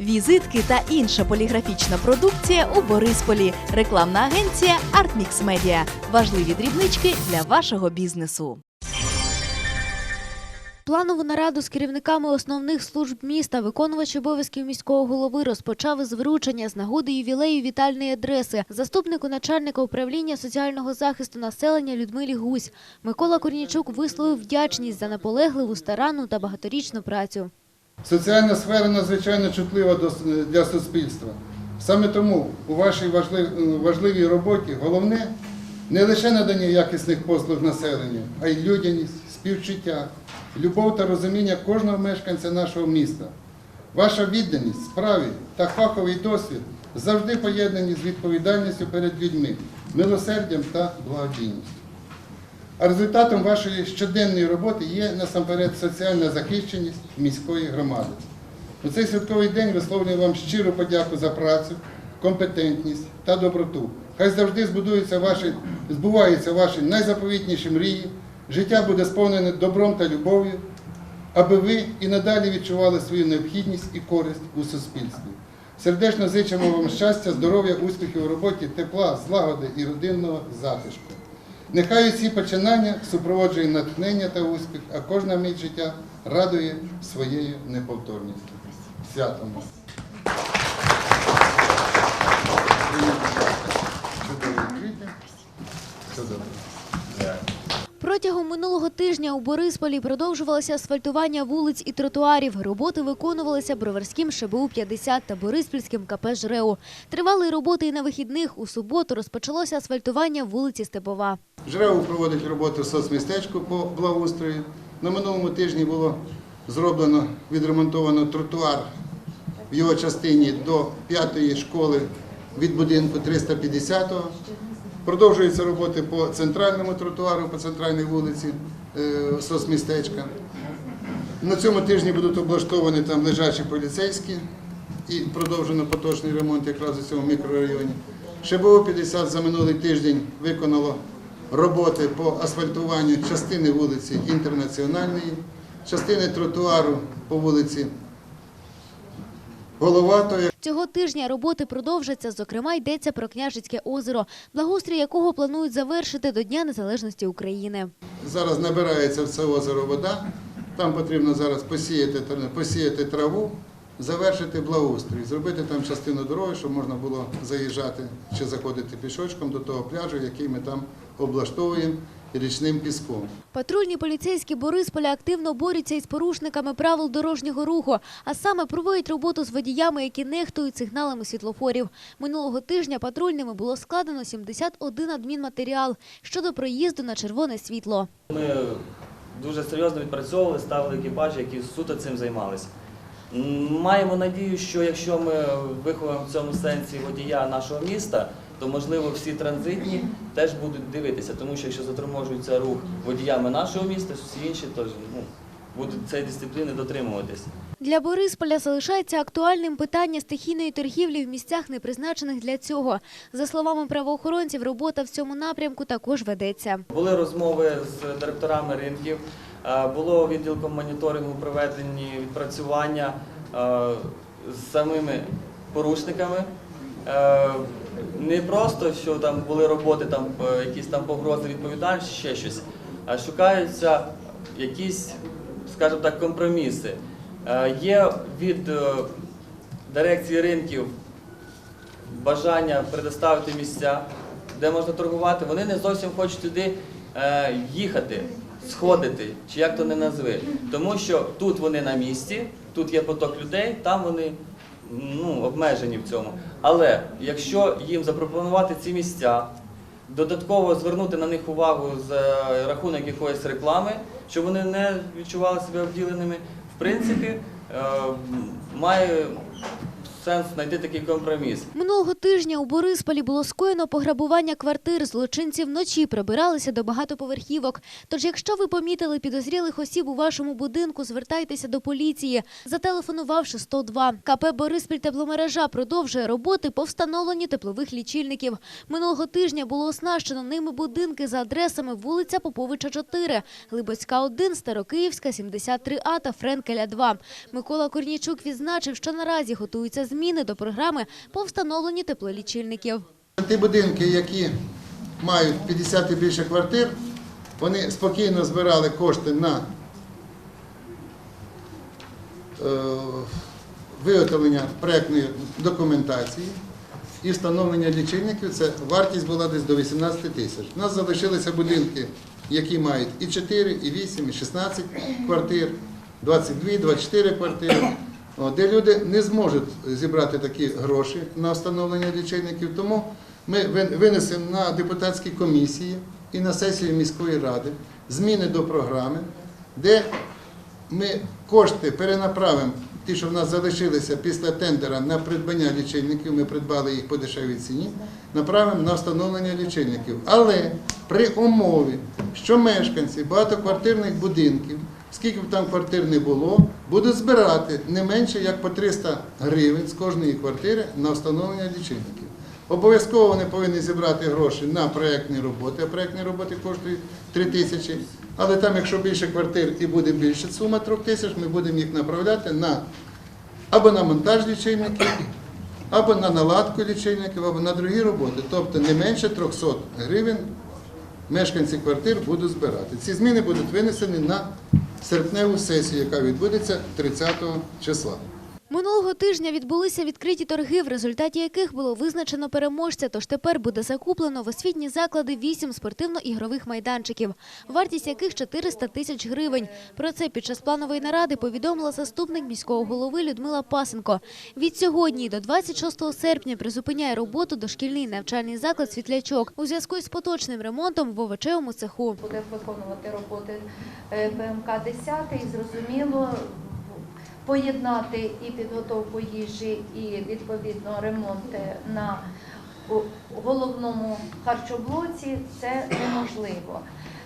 Візитки та інша поліграфічна продукція у Борисполі. Рекламна агенція Artmix Media. Важливі дрібнички для вашого бізнесу. Планову нараду з керівниками основних служб міста виконувач обов'язків міського голови розпочав із вручення з нагоди ювілею вітальної адреси заступнику начальника управління соціального захисту населення Людмилі Гусь. Микола Корнічук висловив вдячність за наполегливу, старанну та багаторічну працю. Соціальна сфера надзвичайно чутлива для суспільства. Саме тому у вашій важливій роботі головне не лише надання якісних послуг населенню, а й людяність, співчуття, любов та розуміння кожного мешканця нашого міста. Ваша відданість, справі та фаховий досвід завжди поєднані з відповідальністю перед людьми, милосердям та благодійністю. А результатом вашої щоденної роботи є насамперед соціальна захищеність міської громади. У цей святковий день висловлюю вам щиру подяку за працю, компетентність та доброту. Хай завжди ваші, збуваються ваші найзаповітніші мрії, життя буде сповнене добром та любов'ю, аби ви і надалі відчували свою необхідність і користь у суспільстві. Сердечно зичимо вам щастя, здоров'я, успіхів у роботі, тепла, злагоди і родинного затишку. Нехай усі починання супроводжує натхнення та успіх, а кожна мить життя радує своєю неповторністю. Святом! Протягом минулого тижня у Борисполі продовжувалося асфальтування вулиць і тротуарів. Роботи виконувалися Броварським ШБУ 50 та Бориспільським КП «ЖРЕУ». Тривали роботи і на вихідних. У суботу розпочалося асфальтування вулиці Степова. ЖРЕУ проводить роботу в соцмістечку по благоустрою. На минулому тижні було зроблено, відремонтовано тротуар в його частині до п'ятої школи від будинку 350-го. Продовжуються роботи по центральному тротуару, по центральній вулиці е, соцмістечка. На цьому тижні будуть облаштовані там лежачі поліцейські і продовжено поточний ремонт якраз у цьому мікрорайоні. ШБУ 50 за минулий тиждень виконало роботи по асфальтуванню частини вулиці Інтернаціональної, частини тротуару по вулиці Головатої. Цього тижня роботи продовжаться. Зокрема, йдеться про Княжицьке озеро, благоустрій якого планують завершити до Дня Незалежності України. Зараз набирається в це озеро вода. Там потрібно зараз посіяти, посіяти траву, завершити благоустрій, зробити там частину дороги, щоб можна було заїжджати чи заходити пішочком до того пляжу, який ми там облаштовуємо річним піском. Патрульні поліцейські Борисполя активно борються із порушниками правил дорожнього руху, а саме проводять роботу з водіями, які нехтують сигналами світлофорів. Минулого тижня патрульними було складено 71 адмінматеріал щодо проїзду на червоне світло. Ми дуже серйозно відпрацьовували, ставили екіпажі, які суто цим займалися. Маємо надію, що якщо ми виховуємо в цьому сенсі водія нашого міста, то можливо всі транзитні теж будуть дивитися, тому що якщо заторможується рух водіями нашого міста, всі інші теж ну, будуть цієї дисципліни дотримуватись. Для Борисполя залишається актуальним питання стихійної торгівлі в місцях, не призначених для цього. За словами правоохоронців, робота в цьому напрямку також ведеться. Були розмови з директорами ринків, було відділком моніторингу проведені відпрацювання е, з самими порушниками. Е, Не просто, що там були роботи, там е, якісь там погрози відповідальності, ще щось, а шукаються якісь, скажімо так, компроміси. Е, Є від е, дирекції ринків бажання предоставити місця, де можна торгувати, вони не зовсім хочуть туди е, їхати, сходити, чи як то не назви. Тому що тут вони на місці, тут є поток людей, там вони ну, обмежені в цьому. Але якщо їм запропонувати ці місця, додатково звернути на них увагу за рахунок якоїсь реклами, щоб вони не відчували себе обділеними, в принципі, е, має сенс знайти такий компроміс. Минулого тижня у Борисполі було скоєно пограбування квартир. Злочинці вночі прибиралися до багатоповерхівок. Тож, якщо ви помітили підозрілих осіб у вашому будинку, звертайтеся до поліції, зателефонувавши 102. КП «Бориспіль тепломережа» продовжує роботи по встановленню теплових лічильників. Минулого тижня було оснащено ними будинки за адресами вулиця Поповича 4, Глибоцька 1, Старокиївська 73А та Френкеля 2. Микола Корнійчук відзначив, що наразі готуються зміни до програми по встановленню теплолічильників. Ті будинки, які мають 50 і більше квартир, вони спокійно збирали кошти на е, виготовлення проєктної документації і встановлення лічильників. Це вартість була десь до 18 тисяч. У нас залишилися будинки, які мають і 4, і 8, і 16 квартир, 22, 24 квартири. Де люди не зможуть зібрати такі гроші на встановлення лічильників, тому ми винесемо на депутатські комісії і на сесію міської ради зміни до програми, де ми кошти перенаправимо, ті, що в нас залишилися після тендера на придбання лічильників, ми придбали їх по дешевій ціні, направимо на встановлення лічильників. Але при умові, що мешканці багатоквартирних будинків, скільки б там квартир не було, будуть збирати не менше як по 300 гривень з кожної квартири на встановлення лічильників. Обов'язково вони повинні зібрати гроші на проєктні роботи, а проєктні роботи коштують 3 тисячі. Але там, якщо більше квартир і буде більше сума 3 тисяч, ми будемо їх направляти на або на монтаж лічильників, або на наладку лічильників, або на другі роботи. Тобто не менше 300 гривень мешканці квартир будуть збирати. Ці зміни будуть винесені на серпневу сесію, яка відбудеться 30 числа. Минулого тижня відбулися відкриті торги, в результаті яких було визначено переможця. Тож тепер буде закуплено в освітні заклади вісім спортивно-ігрових майданчиків, вартість яких 400 тисяч гривень. Про це під час планової наради повідомила заступник міського голови Людмила Пасенко. Від сьогодні до 26 серпня призупиняє роботу дошкільний навчальний заклад «Світлячок» у зв'язку із поточним ремонтом в овочевому цеху. буде виконувати роботи е, ПМК 10 і зрозуміло поєднати і підготовку їжі, і відповідно ремонт на головному харчоблоці це неможливо.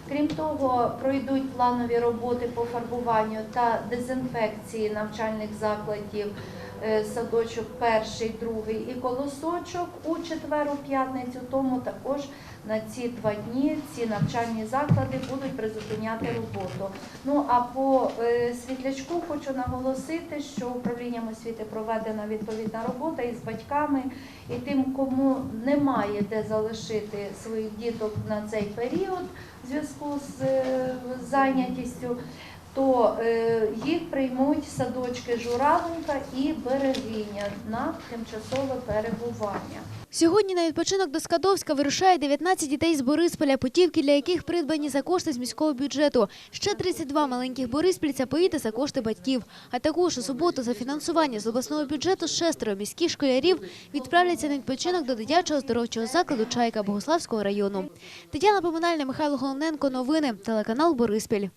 Крім того, пройдуть планові роботи по фарбуванню та дезінфекції навчальних закладів е, садочок перший, другий і колосочок у четвер, п'ятницю. Тому також на ці два дні ці навчальні заклади будуть призупиняти роботу. Ну а по е, світлячку хочу наголосити, що управлінням освіти проведена відповідна робота із батьками і тим, кому немає де залишити своїх діток на цей період в зв'язку з е, зайнятістю. То е, їх приймуть садочки Журавенька і Берегиня на тимчасове перебування. Сьогодні на відпочинок до Скадовська вирушає 19 дітей з Борисполя, путівки для яких придбані за кошти з міського бюджету. Ще 32 маленьких бориспільця поїде за кошти батьків. А також у суботу за фінансування з обласного бюджету шестеро міських школярів відправляться на відпочинок до дитячого здоровчого закладу «Чайка» Богославського району. Тетяна Поминальна, Михайло Головненко. Новини. Телеканал Бориспіль.